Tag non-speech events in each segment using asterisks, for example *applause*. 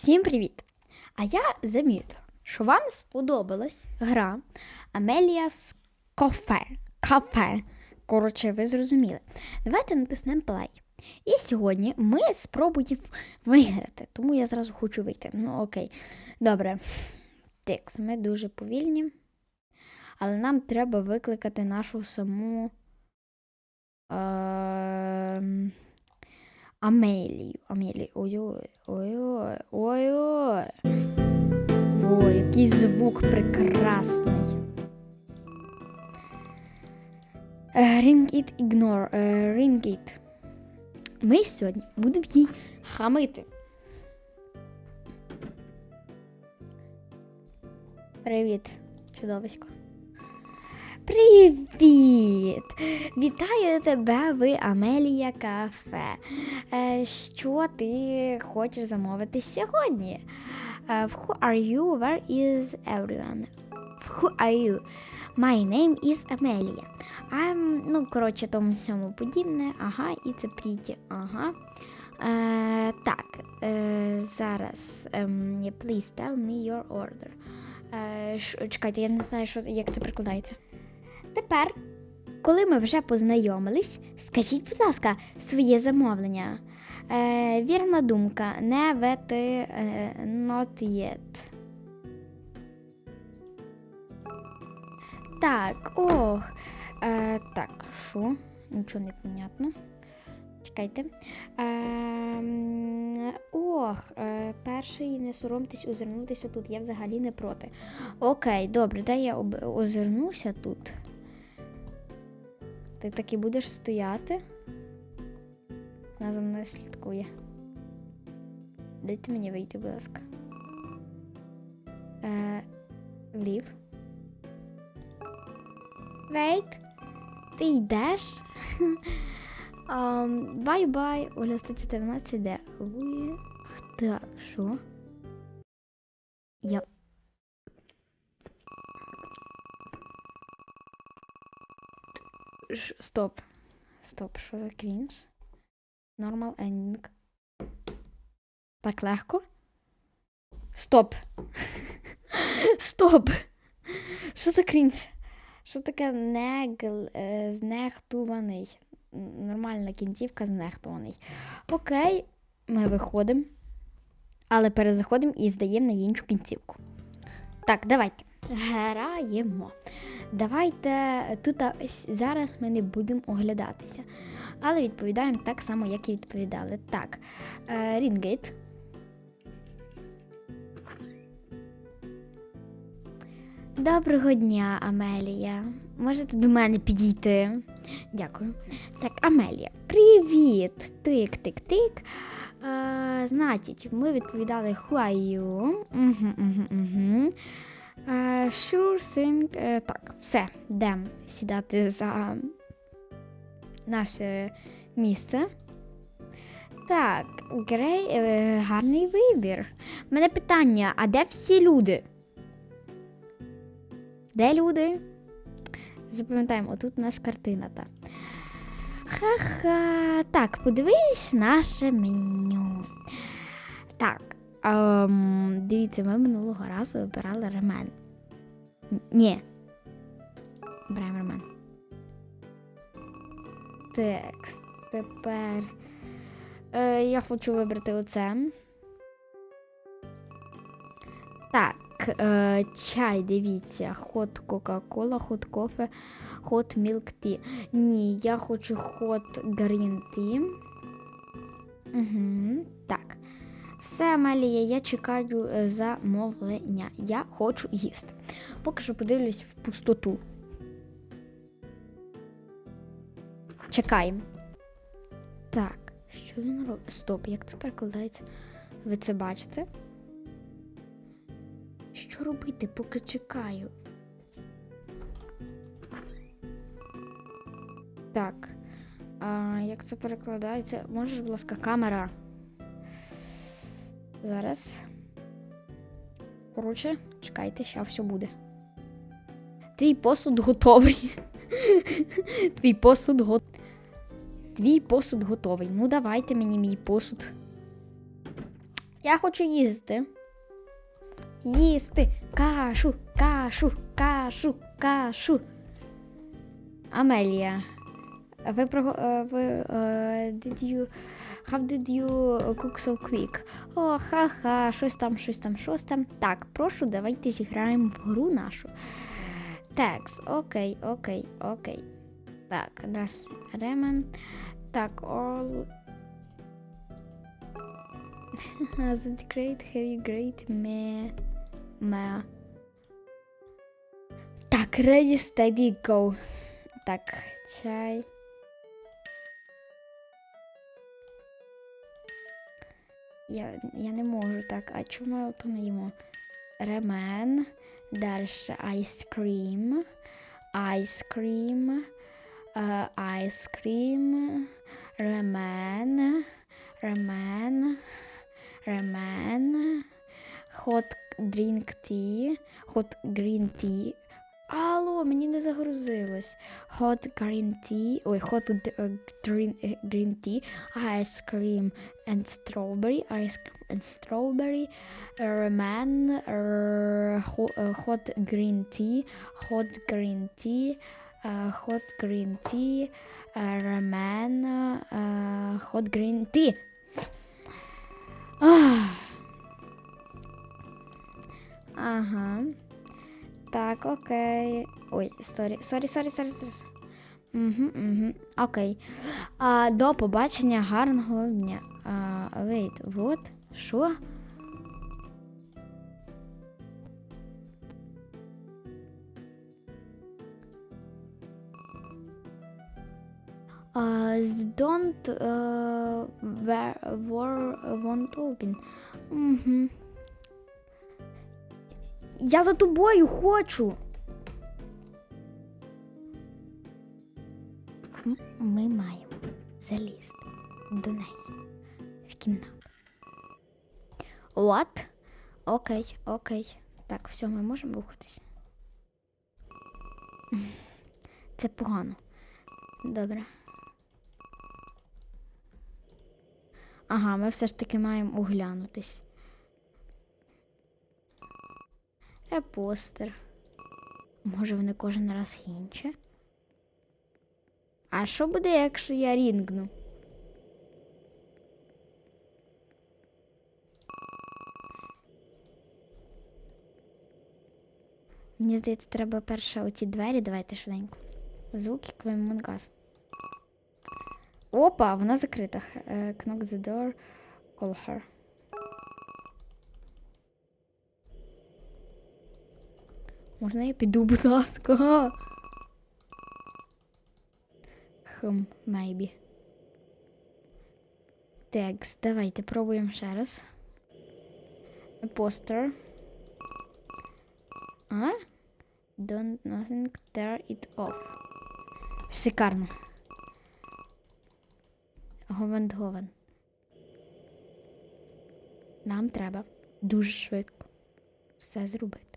Всім привіт! А я замітила, що вам сподобалась гра Амеліас Кофе. Кафе. Коротше, ви зрозуміли. Давайте натиснемо play. І сьогодні ми спробуємо виграти, тому я зразу хочу вийти. Ну, окей. Добре. Текс, ми дуже повільні. Але нам треба викликати нашу саму. Ем... Амелію. Амелію. Ой-ой. Ой-ой. Ой-ой. Ой, який звук прекрасний. Е, Ring it ignore. Е, Ring it. Ми сьогодні будемо їй хамити. Привіт, чудовисько. Привіт! Вітаю тебе в Амелія Кафе. Е, Що ти хочеш замовити сьогодні? Е, Who are you? Where is everyone? Who are you? My name is Amelia. I'm, ну, коротше, тому всьому подібне. Ага, і це пріті. Ага. Е, так, е, зараз. ем, please tell me your order. Е, чекайте, я не знаю, що, як це прикладається. Тепер, коли ми вже познайомились, скажіть, будь ласка, своє замовлення. Е, вірна думка, не вети not yet. Так, ох. Е, так, що? Нічого не понятно. Чекайте. Е, ох, е, перший не соромтесь озирнутися тут. Я взагалі не проти. Окей, добре, дай я озирнуся тут. Ти так і будеш стояти? Вона за мною слідкує. Дайте мені вийти, будь ласка. Е, Лів. Вейт. Ти йдеш? *laughs* Бай-бай. Оля 114 йде. Ує. Так, що? Я. Стоп. Стоп, що за крінж? Normal ending. Так легко? Стоп. *laughs* Стоп. Що за крінж? Що таке негл, е, знехтуваний? Нормальна кінцівка знехтуваний. Окей, ми виходимо. Але перезаходимо і здаємо на іншу кінцівку. Так, давайте. Граємо. Давайте тут зараз ми не будемо оглядатися. Але відповідаємо так само, як і відповідали. Так, Рінгейт. Доброго дня, Амелія. Можете до мене підійти? Дякую. Так, Амелія, привіт! Тик-тик-тик. Е, значить, ми відповідали you? Угу, угу, угу. Е, sure thing. Е, так, все, йдемо сідати за наше місце. Так, Грей, е, гарний вибір. У мене питання: а де всі люди? Де люди? Запам'ятаємо, отут у нас картина та. Ха-ха. Так, подивись наше меню. Так. Ем, дивіться, ми минулого разу вибирали ремен. Ні. Беремо ремен. Текст. Тепер. Е, я хочу вибрати оце. Так, е, чай, дивіться, хот Кока-Кола, хот кофе, хот мілк ті. Ні, я хочу хот грін ті. Угу, так. Все, Амелія, я чекаю е, замовлення. Я хочу їсти. Поки що подивлюсь в пустоту. Чекаємо. Так, що він робить? Стоп, як це перекладається? Ви це бачите? Що робити, поки чекаю? Так. А, як це перекладається? Можеш, будь ласка, камера. Зараз. Коротше, чекайте, ще все буде. Твій посуд готовий. *laughs* Твій посуд готовий. Твій посуд готовий. Ну, давайте мені мій посуд. Я хочу їсти. Їсти кашу, кашу, кашу, кашу. Амелія. Ви про е, ви е, did you how did you cook so quick? О, ха-ха, щось там, щось там, щось там. Так, прошу, давайте зіграємо в гру нашу. Текс, окей, окей, окей. Так, наш ремен. Так, all. *laughs* Is it great? Have you great? Me. Me. Так, ready, steady, go. Так, чай. Я, я не можу так. А чому ми ото не їмо? Ремен. Далі айскрім. Е, Айскрім. Ремен. Ремен. Ремен. Hot drink tea. Hot green tea. Алло, мені не загрузилось. Hot green tea. Ой, hot д- е, green, е, green tea. Ice cream and strawberry. Ice cream and strawberry. Ramen. er, ho- е, hot green tea. Hot green tea. е, hot green tea. е, Ramen. е, hot green tea. *sighs* Ах. Ага. Так, окей. Ой, сорі, сорі, сорі, сорі, сорі. Угу, угу. Окей. А, до побачення, гарного дня. А, wait, вот, що? А, don't uh, where, where won't open. Угу. Я за тобою хочу. Ми маємо залізти до неї в кімнату. What? Окей, окей. Так, все, ми можемо рухатись. Це погано. Добре. Ага, ми все ж таки маємо оглянутись. Постер. Може, вони кожен раз інші? А що буде, якщо я рінгну? Мені здається, треба перше оці двері. Давайте швиденько. Звуки Квемонгаз. Опа, вона закрита. Е, Knock the door. Call her. Можна я піду, будь ласка? Хм, maybe. Текст. Давайте пробуємо ще раз. Постер. А? Don't nothing tear it off. Шикарно. Говен говен. Нам треба дуже швидко все зробити.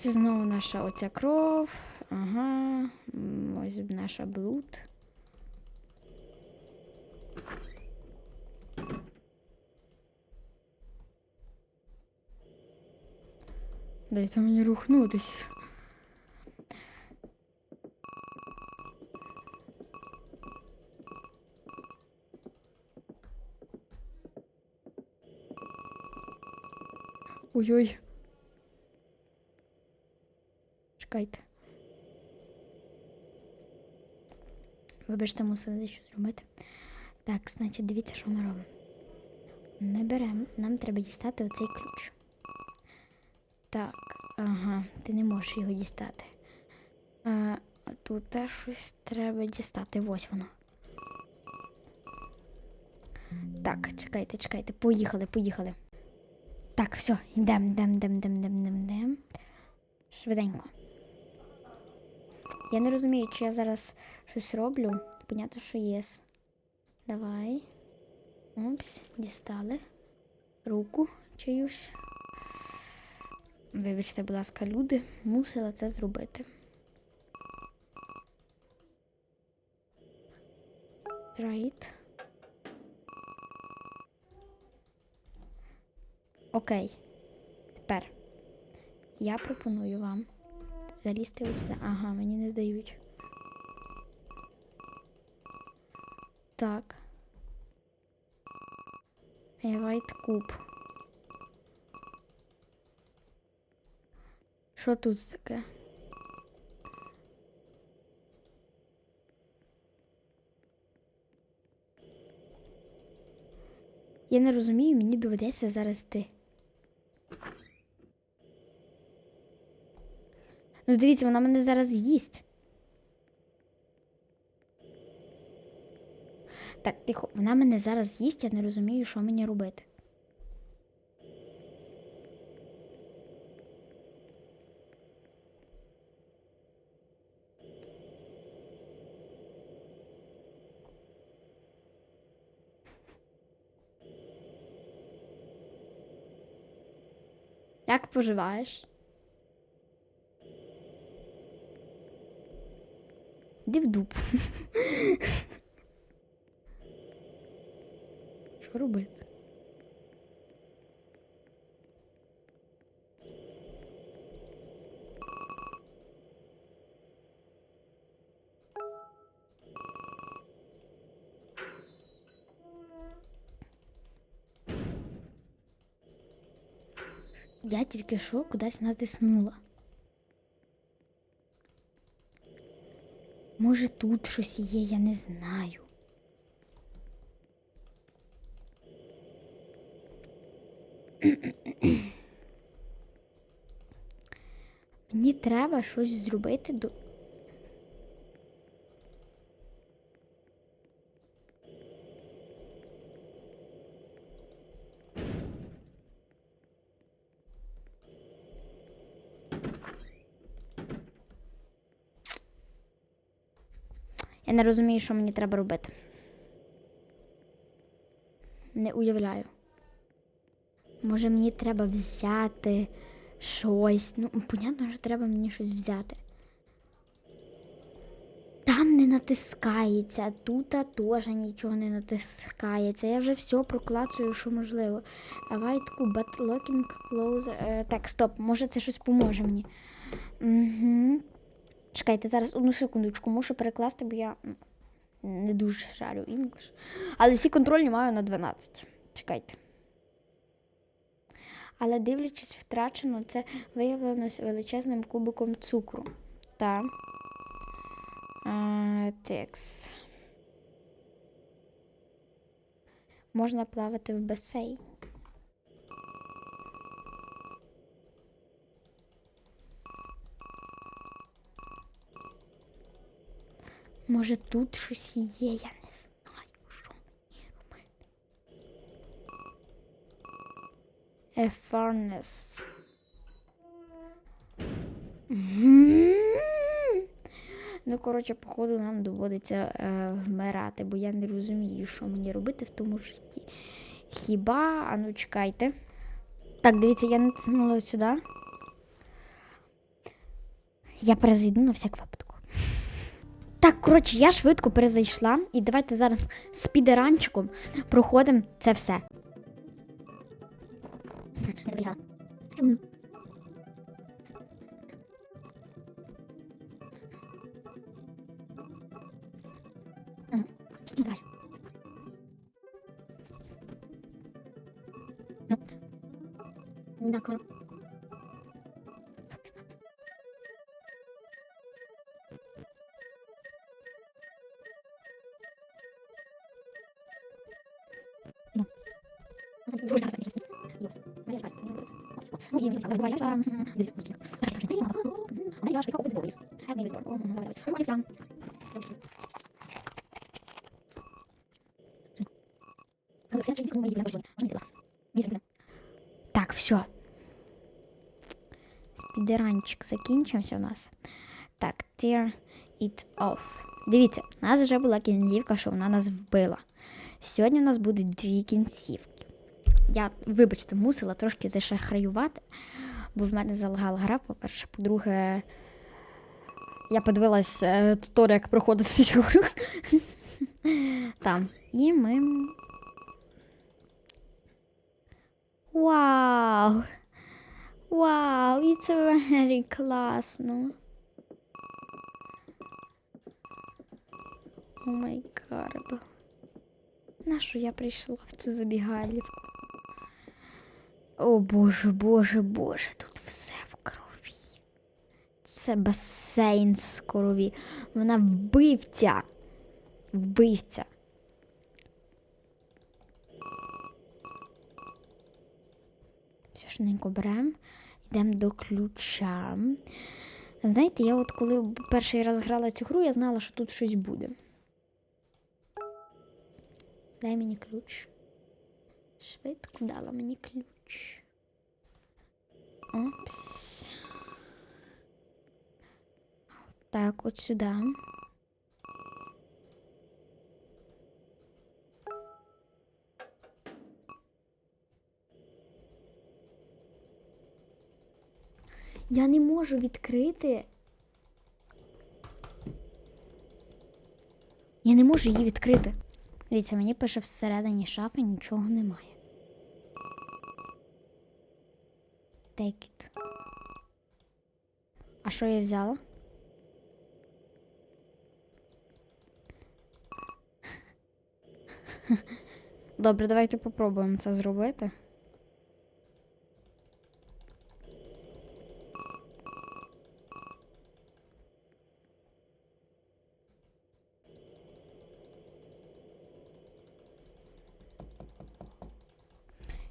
Це знову наша оця кров. Ага. Ось наша блуд. Дайте мені рухнутись. Ой-ой. Чекайте. Вибачте, мусили щось зробити. Так, значить, дивіться, що ми робимо. Ми беремо, нам треба дістати оцей ключ. Так, ага, ти не можеш його дістати. А, тут теж щось треба дістати. Ось воно. Так, чекайте, чекайте. Поїхали, поїхали. Так, все, йдемо, йдемо, йдемо, йдемо, йдемо, йдемо. Швиденько. Я не розумію, чи я зараз щось роблю. Понятно, що єс. Давай. Опс, дістали. Руку чиюсь. Вибачте, будь ласка, люди мусили це зробити. It. Окей. Тепер я пропоную вам залізти ось сюди. Ага, мені не дають. Так. White куб. Що тут таке? Я не розумію, мені доведеться зараз йти. Ну, дивіться, вона мене зараз їсть. Так, тихо, вона мене зараз їсть, я не розумію, що мені робити. Як поживаєш? Іди в дуб. Що робити? Я тільки що кудись натиснула. Може тут щось є, я не знаю. *clears throat* Мені треба щось зробити до. Не розумію, що мені треба робити. Не уявляю. Може, мені треба взяти щось. Ну, понятно, що треба мені щось взяти. Там не натискається, тут теж нічого не натискається. Я вже все проклацую, що можливо. White cube, but locking. Е, так, стоп, може це щось поможе мені. Угу. Чекайте, зараз одну секундочку, мушу перекласти, бо я не дуже шарю інглиш. Але всі контрольні маю на 12. Чекайте. Але дивлячись втрачено, це виявлено величезним кубиком цукру. Та. Текс. Можна плавати в басейні. Може тут щось є, я не знаю, що мені робити. A furnace. Ну, коротше, походу, нам доводиться е, вмирати, бо я не розумію, що мені робити в тому житті. Хіба, а ну чекайте. Так, дивіться, я натиснула сюди. Я перезайду на всяк випадку. Так, коротше, я швидко перезайшла, і давайте зараз з підеранчиком проходимо це все. D'accord. Так, все. Спідеранчик закінчився у нас. Так, tear it off. Дивіться, у нас вже була кінцівка, що вона нас вбила. Сьогодні у нас будуть дві кінцівки. Я, вибачте, мусила трошки зашахраювати, бо в мене залагала гра, по-перше. По-друге, я подивилась е, як проходити цю гру. *laughs* Там. І ми. Вау! Вау, і це very класно. О май гад. На що я прийшла в цю забігалівку? О боже, боже, боже, тут все в крові. Це басейн з крові. Вона вбивця. Вбивця. Все швиденько беремо, йдемо до ключа. Знаєте, я от коли перший раз грала цю гру, я знала, що тут щось буде. Дай мені ключ. Швидко дала мені ключ. Опс. Так, от сюди. Я не можу відкрити. Я не можу її відкрити. Дивіться, мені пише всередині шафи нічого немає. Take it. А що я взяла? Добре, давайте попробуємо це зробити.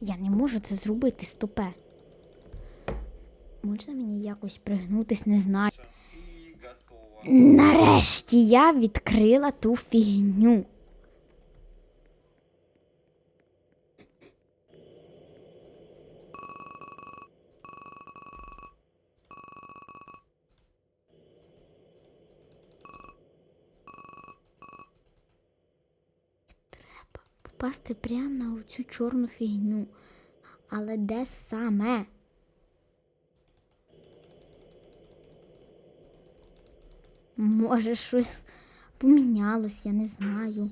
Я не можу це зробити, стопе. Можна мені якось пригнутись, не знаю. Нарешті я відкрила ту фігню. Треба попасти прямо на цю чорну фігню. Але де саме? Може, щось помінялось, я не знаю.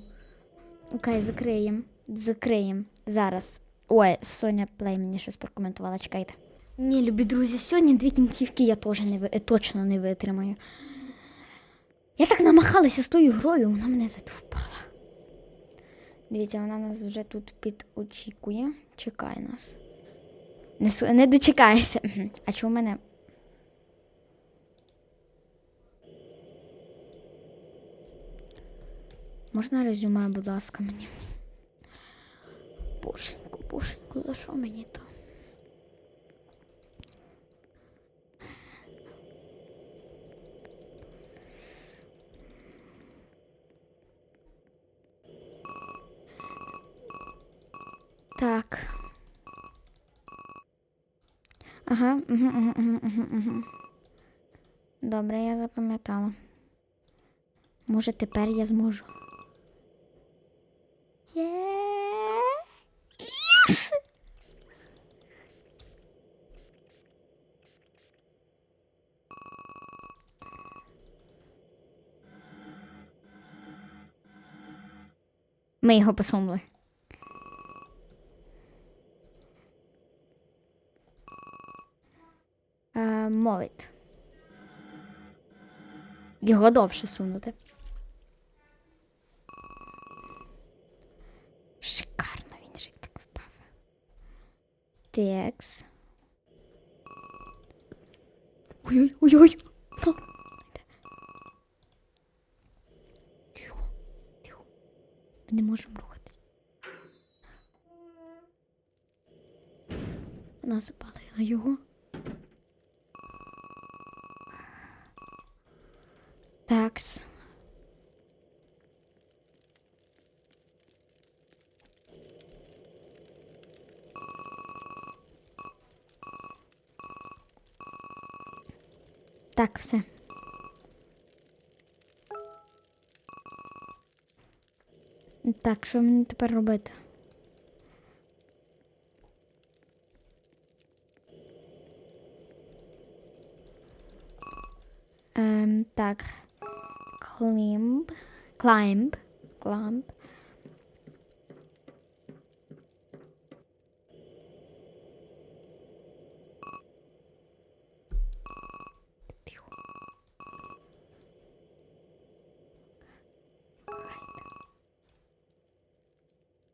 Окей, закриємо. Закриємо. Зараз. Ой, Соня Плей мені щось прокоментувала, чекайте. Ні, любі друзі, сьогодні дві кінцівки я теж не ви... точно не витримаю. Я так намахалася з тою грою, вона мене задовбала. Дивіться, вона нас вже тут підочікує. Чекає нас. Не, не дочекаєшся. А чому в мене Можна резюме, будь ласка, мені. Боженьку, боженьку, за що мені то? Так. Ага, угу. Добре, я запам'ятала. Може, тепер я зможу. Ми його посунули. Е, мовить. Його довше сунути. Шикарно він же так впав. Текс. Ой-ой-ой-ой. Тихо, тихо. Ми не можемо рухатись. Вона запалила його. Такс. Так, все. Так, що мені тепер робити? Ем, так. Climb. Climb. Climb.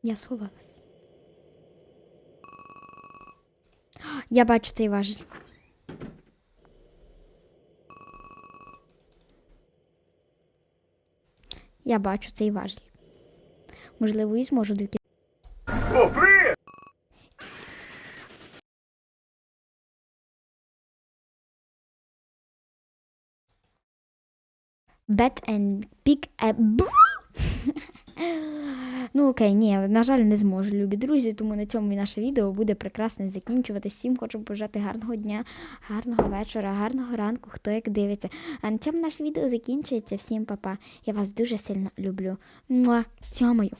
Я сховалась. Я бачу цей важіль. Я бачу цей важіль. Можливо, і зможу докидати. О, привіт! Bat and pick a b- Ну окей, ні, на жаль, не зможу, любі друзі, тому на цьому і наше відео буде прекрасно закінчувати. Всім хочу побажати гарного дня, гарного вечора, гарного ранку, хто як дивиться. А на цьому наше відео закінчується. Всім па-па. Я вас дуже сильно люблю. Муа, цьомаю.